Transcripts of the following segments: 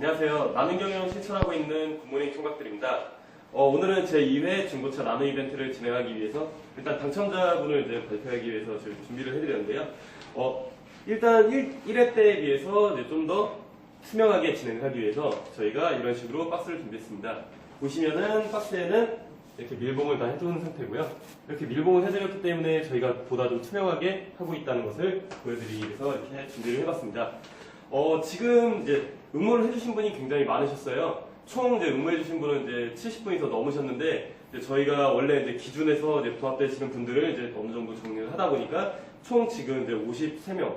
안녕하세요. 나눔 경영 실천하고 있는 굿모닝 총각들입니다. 어, 오늘은 제 2회 중고차 나눔 이벤트를 진행하기 위해서 일단 당첨자분을 이제 발표하기 위해서 준비를 해드렸는데요. 어, 일단 1, 1회 때에 비해서 좀 더 투명하게 진행하기 위해서 저희가 이런 식으로 박스를 준비했습니다. 보시면은 박스에는 이렇게 밀봉을 다 해두는 상태고요. 이렇게 밀봉을 해드렸기 때문에 저희가 보다 좀 투명하게 하고 있다는 것을 보여드리기 위해서 이렇게 준비를 해봤습니다. 어, 지금 이제 응모를 해주신 분이 굉장히 많으셨어요. 총 이제 응모해주신 분은 이제 70분이 더 넘으셨는데 저희가 원래 이제 기준에서 이제 부합되시는 분들을 이제 어느 정도 정리를 하다 보니까 총 지금 이제 53명,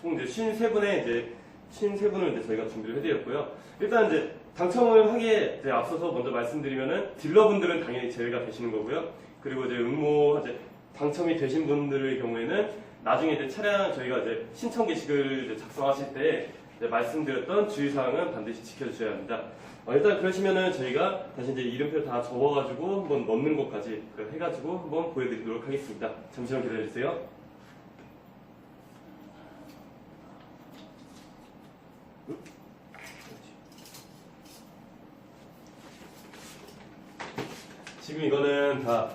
총 이제 53분의 이제 53분을 이제 저희가 준비를 해드렸고요. 일단 이제 당첨을 하기에 이제 앞서서 먼저 말씀드리면은 딜러분들은 당연히 제외가 되시는 거고요. 그리고 이제 응모 이제 당첨이 되신 분들의 경우에는 나중에 이제 차량 저희가 이제 신청 게시글 작성하실 때 말씀드렸던 주의사항은 반드시 지켜주셔야 합니다. 어, 일단 그러시면은 저희가 다시 이제 이름표 다 적어가지고 한번 넣는 것까지 그 해가지고 한번 보여드리도록 하겠습니다. 잠시만 기다려주세요. 지금 이거는 다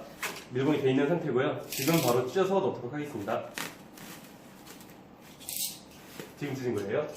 밀봉이 돼 있는 상태고요. 지금 바로 찢어서 넣도록 하겠습니다. 지금 찢은 거예요.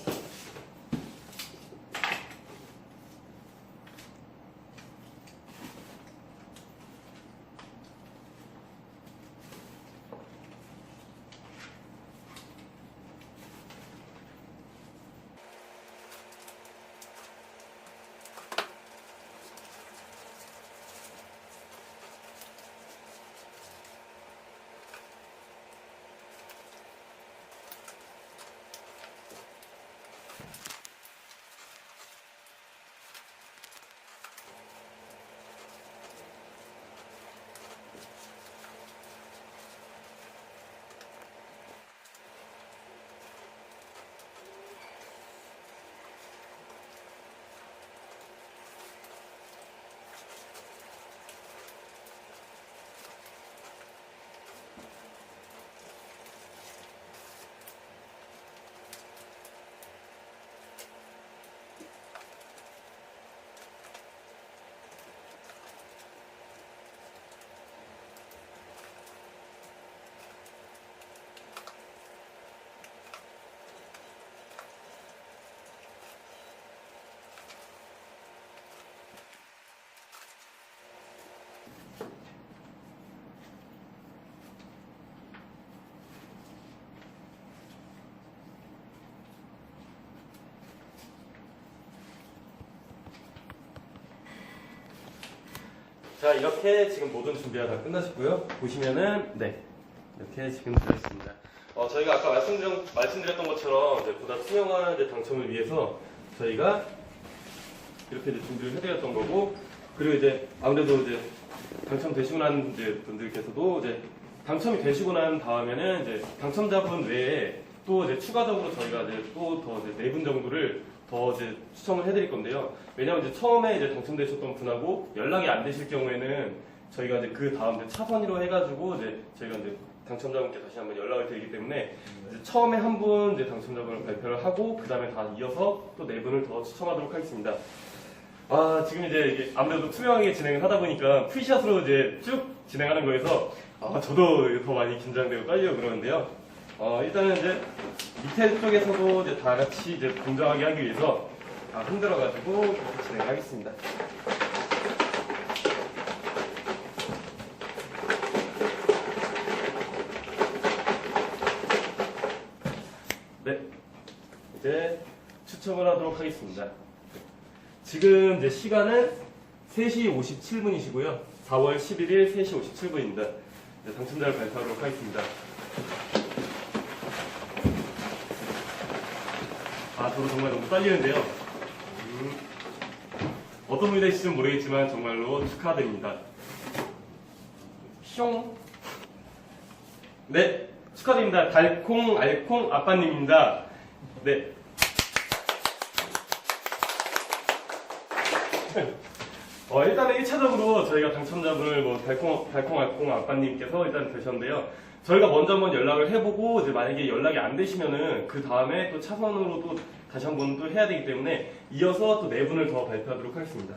자 이렇게 지금 모든 준비가 다 끝나셨고요. 보시면은 네 이렇게 지금 되었습니다. 어, 저희가 아까 말씀드렸, 말씀드렸던 것처럼 이제 보다 투명한 이제 당첨을 위해서 저희가 이렇게 이제 준비를 해드렸던 거고 그리고 이제 아무래도 이제 당첨되시고 난 이제 분들께서도 이제 당첨이 되시고 난 다음에는 이제 당첨자분 외에 또 이제 추가적으로 저희가 이제 또더네분 정도를 더 이제 추첨을 해드릴 건데요. 왜냐하면 이제 처음에 이제 당첨되셨던 분하고 연락이 안 되실 경우에는 저희가 이제 그 다음 이제 차선위로 해가지고 이제 저희가 이제 당첨자분께 다시 한번 연락을 드리기 때문에 이제 처음에 한 분 이제 당첨자분을 발표를 하고 그 다음에 다 이어서 또 네 분을 더 추첨하도록 하겠습니다. 아 지금 이제 이게 아무래도 투명하게 진행을 하다 보니까 풀샷으로 이제 쭉 진행하는 거에서 아 저도 더 많이 긴장되고 떨리고 그러는데요. 어 일단은 이제 밑에 쪽에서도 이제 다 같이 이제 공정하게 하기 위해서 다 흔들어가지고 이렇게 진행하겠습니다. 네, 이제 추첨을 하도록 하겠습니다. 지금 이제 시간은 3시 57분이시고요. 4월 11일 3시 57분입니다. 당첨자를 발표하도록 하겠습니다. 아, 저도 정말 너무 떨리는데요. 음, 어떤 분이 되실지 모르겠지만 정말로 축하드립니다. 숑. 네, 축하드립니다. 달콩 알콩 아빠님입니다. 네. 어, 일단은 1차적으로 저희가 당첨자분을 뭐 달콩, 달콩 알콩 아빠님께서 일단 되셨는데요. 저희가 먼저 한번 연락을 해보고 이제 만약에 연락이 안 되시면은 그 다음에 또 차선으로 또 다시 한번 또 해야 되기 때문에 이어서 또 네 분을 더 발표하도록 하겠습니다.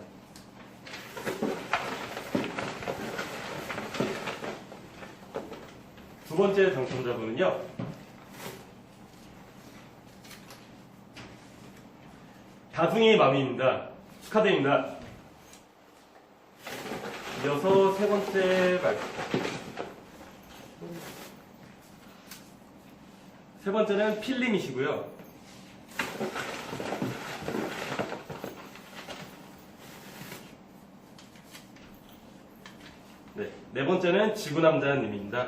두 번째 당첨자분은요. 다둥이 마미입니다. 축하드립니다. 이어서 세 번째 발표. 세 번째는 필름이시고요. 네, 네 번째는 지구남자님입니다.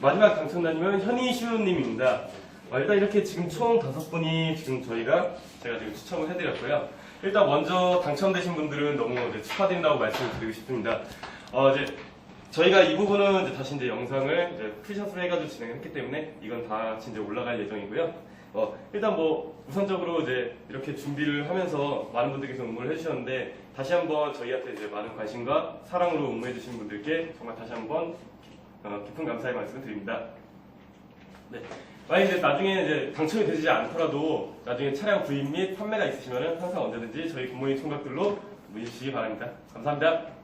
마지막 당첨자님은 현이슈님입니다. 어, 일단 이렇게 지금 총 다섯 분이 지금 저희가 제가 지금 추첨을 해드렸고요. 일단 먼저 당첨되신 분들은 너무 이제 축하드린다고 말씀을 드리고 싶습니다. 어, 이제 저희가 이 부분은 이제 다시 이제 영상을 이제 풀샷으로 해가지고 진행했기 때문에 이건 다 진짜 올라갈 예정이고요. 어, 일단 뭐 우선적으로 이제 이렇게 준비를 하면서 많은 분들께서 응모를 해주셨는데 다시 한번 저희한테 이제 많은 관심과 사랑으로 응모해주신 분들께 정말 다시 한번 어, 깊은 감사의 말씀을 드립니다. 네. 만약 이제 나중에 이제 당첨이 되지 않더라도 나중에 차량 구입 및 판매가 있으시면 항상 언제든지 저희 부모님 총각들로 문의 주시기 바랍니다. 감사합니다.